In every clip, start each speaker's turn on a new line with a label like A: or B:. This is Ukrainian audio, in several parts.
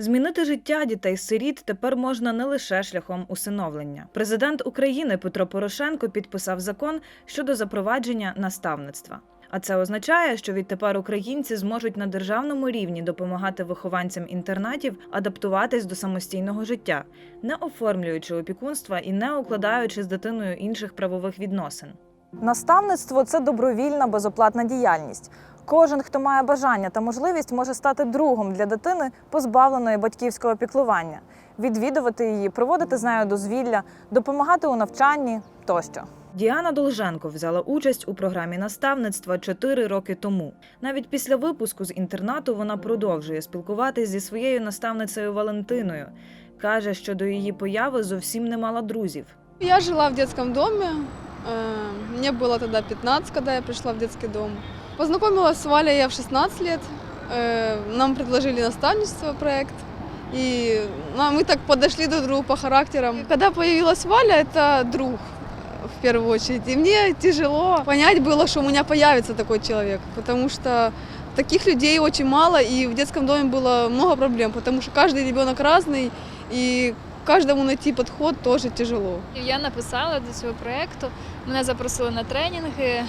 A: Змінити життя дітей-сиріт тепер можна не лише шляхом усиновлення. Президент України Петро Порошенко підписав закон щодо запровадження наставництва. А це означає, що відтепер українці зможуть на державному рівні допомагати вихованцям інтернатів адаптуватись до самостійного життя, не оформлюючи опікунства і не укладаючи з дитиною інших правових відносин.
B: Наставництво це добровільна безоплатна діяльність. Кожен, хто має бажання та можливість, може стати другом для дитини, позбавленої батьківського піклування, відвідувати її, проводити з нею дозвілля, допомагати у навчанні тощо.
A: Діана Долженко взяла участь у програмі наставництва чотири роки тому. Навіть після випуску з інтернату вона продовжує спілкуватись зі своєю наставницею Валентиною. каже, що до її появи зовсім не мала друзів.
C: Я жила в детском доме. Э, Мне было тогда 15, когда я пришла в детский дом. Познакомилась с Валей я в 16 лет. Э, Нам предложили наставничество проект. И ну, мы так подошли друг к другу по характерам. И когда появилась Валя, это друг э, в первую очередь. И мне тяжело понять было, что у меня появится такой человек. Потому что таких людей очень мало, и в детском доме было много проблем, потому что каждый ребенок разный, и каждому найти подход тоже тяжело.
D: Я написала до цього проєкту, мене запросили на тренінги,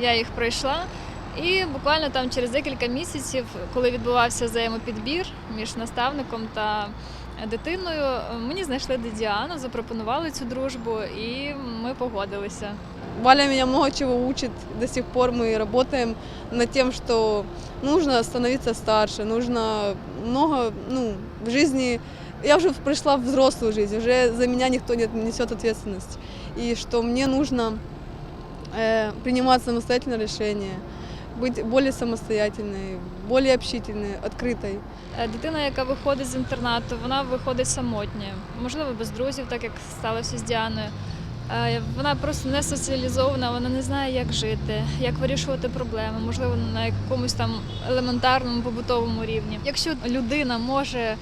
D: я їх пройшла. І буквально там через декілька місяців, коли відбувався взаємопідбір між наставником та дитиною, мені знайшли Діану, запропонували цю дружбу, і ми погодилися.
C: Валя меня много чего учит. До сих пор мы работаем над тем, что нужно становиться старше, нужно много, ну, в жизни Я уже пришла в взрослую жизнь, уже за меня никто не несет ответственность. И что мне нужно э, принимать самостоятельное решение, быть более самостоятельной, более общительной, открытой.
D: Е, Дитина, яка виходить з інтернату, вона виходить самотньою, можливо, без друзів, так як сталося з Діаною. Е, Вона просто не соціалізована, вона не знає, як жити, як вирішувати проблеми, можливо, на якомусь там елементарному побутовому рівні. Якщо людина може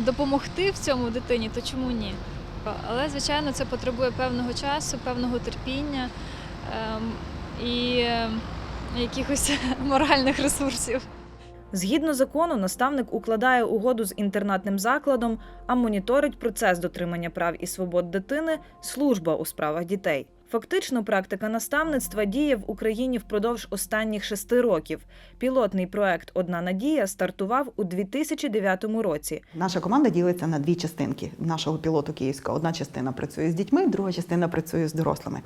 D: допомогти в цьому дитині, то чому ні? Але, звичайно, це потребує певного часу, певного терпіння ем, і е, якихось моральних ресурсів.
A: Згідно закону, наставник укладає угоду з інтернатним закладом, а моніторить процес дотримання прав і свобод дитини служба у справах дітей. Фактично, практика наставництва діє в Україні впродовж останніх шести років. Пілотний проект Одна надія стартував у 2009 році.
E: Наша команда ділиться на дві частинки нашого пілоту київського. Одна частина працює з дітьми, друга частина працює з дорослими.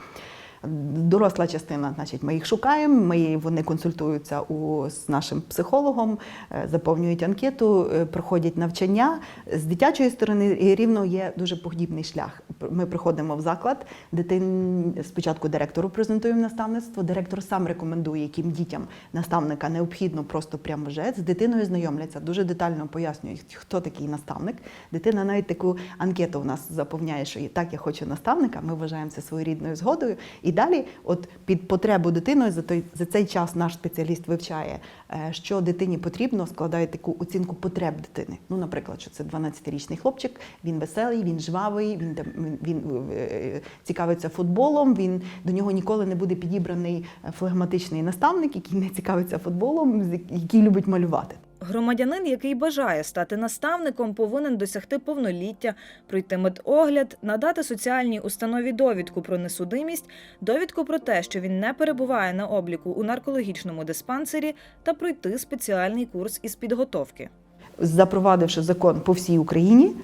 E: Доросла частина, значить, ми їх шукаємо. Ми вони консультуються у з нашим психологом, е, заповнюють анкету, е, проходять навчання. З дитячої сторони рівно є дуже подібний шлях. Ми приходимо в заклад, дитин спочатку директору презентуємо наставництво. Директор сам рекомендує, яким дітям наставника необхідно просто прямо вже з дитиною знайомляться, дуже детально пояснюють, хто такий наставник. Дитина навіть таку анкету у нас заповняє, що так я хочу наставника. Ми вважаємо це своєрідною згодою. І далі, от під потребу дитиною, за той за цей час наш спеціаліст вивчає, е, що дитині потрібно, складає таку оцінку потреб дитини. Ну, наприклад, що це 12-річний хлопчик, він веселий, він жвавий, він він, він е, цікавиться футболом. Він до нього ніколи не буде підібраний флегматичний наставник, який не цікавиться футболом, який любить малювати.
A: Громадянин, який бажає стати наставником, повинен досягти повноліття, пройти медогляд, надати соціальній установі довідку про несудимість, довідку про те, що він не перебуває на обліку у наркологічному диспансері, та пройти спеціальний курс із підготовки.
E: запровадивши закон по всій Україні,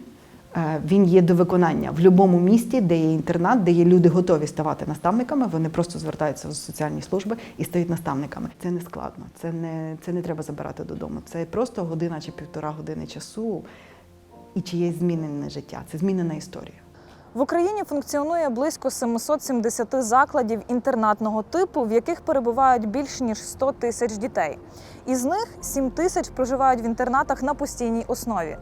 E: він є до виконання в будь-якому місті, де є інтернат, де є люди готові ставати наставниками. Вони просто звертаються в соціальні служби і стають наставниками. Це не складно, це не, це не треба забирати додому. Це просто година чи півтора години часу і чиєсь змінене життя. Це змінена історія.
B: В Україні функціонує близько 770 закладів інтернатного типу, в яких перебувають більш ніж 100 тисяч дітей. Із них 7 тисяч проживають в інтернатах на постійній основі.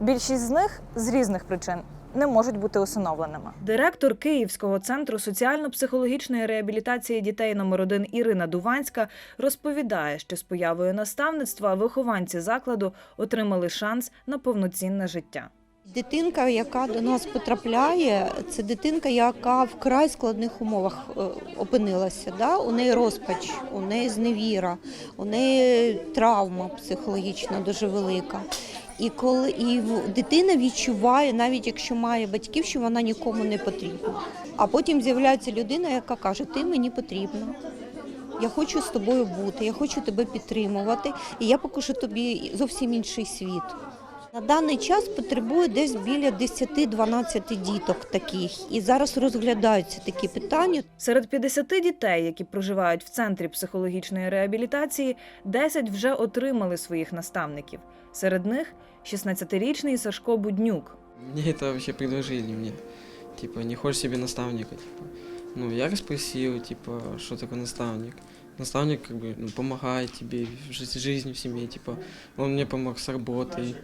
B: Більшість з них з різних причин не можуть бути усиновленими.
A: Директор Київського центру соціально-психологічної реабілітації дітей номер 1 Ірина Дуванська розповідає, що з появою наставництва вихованці закладу отримали шанс на повноцінне життя.
F: Дитинка, яка до нас потрапляє, це дитинка, яка в край складних умовах е, опинилася. Да? У неї розпач, у неї зневіра, у неї травма психологічна дуже велика. І коли і дитина відчуває, навіть якщо має батьків, що вона нікому не потрібна. А потім з'являється людина, яка каже: Ти мені потрібна. Я хочу з тобою бути, я хочу тебе підтримувати, і я покажу тобі зовсім інший світ. На даний час потребує десь біля 10-12 діток таких, і зараз розглядаються такі питання.
A: Серед 50 дітей, які проживають в центрі психологічної реабілітації, 10 вже отримали своїх наставників. Серед них 16-річний Сашко Буднюк.
G: Мне это вообще предложили мне. Типа, не хочешь себе наставника, типа. Ну, я расспросил, типа, что такое наставник. Наставник, как бы, ну, помогает тебе в жи- жизни, в семье, типа. Он мне помог с работой.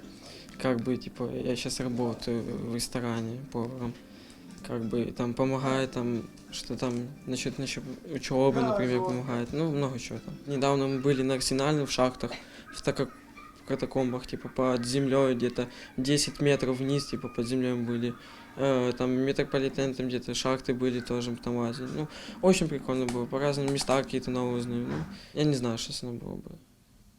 G: Как бы, типа, я сейчас работаю в ресторане поваром. Как бы, там помогает, там, что там, насчет, насчет учебы, например, помогает. Ну, много чего там. Недавно мы были на Арсенале в шахтах, в так в катакомбах, типа, под землей где-то 10 метров вниз, типа, под землей были. Э, там метрополитен, там где-то шахты были тоже, там лазили. Ну, очень прикольно было, по разным местам какие-то новые узнаю. Ну, я не знаю, что с ним было бы.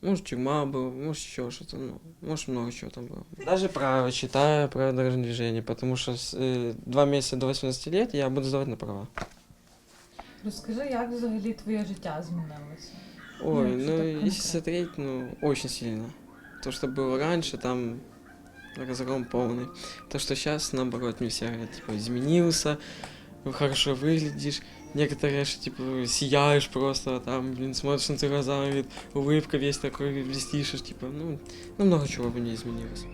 G: Может, тюрьма была, может, еще что-то, ну, может, много чего там было. Даже право читаю, про дорожное движение, потому что с, э, два месяца до 18 лет я буду сдавать на права.
B: Розкажи, як взагалі твоє життя змінилося?
G: Ой,
B: Ну, что
G: ну,
B: так
G: если
B: конкретно?
G: смотреть, ну, очень сильно. То, что было раньше, там разгром полный. То, что сейчас, наоборот, не все говорят, типа, изменился, хорошо выглядишь. Некоторые, что, типа, сияешь просто, там, блин, смотришь на твои глаза, говорит, улыбка весь такой, блестишь, типа, ну, ну, много чего бы не изменилось.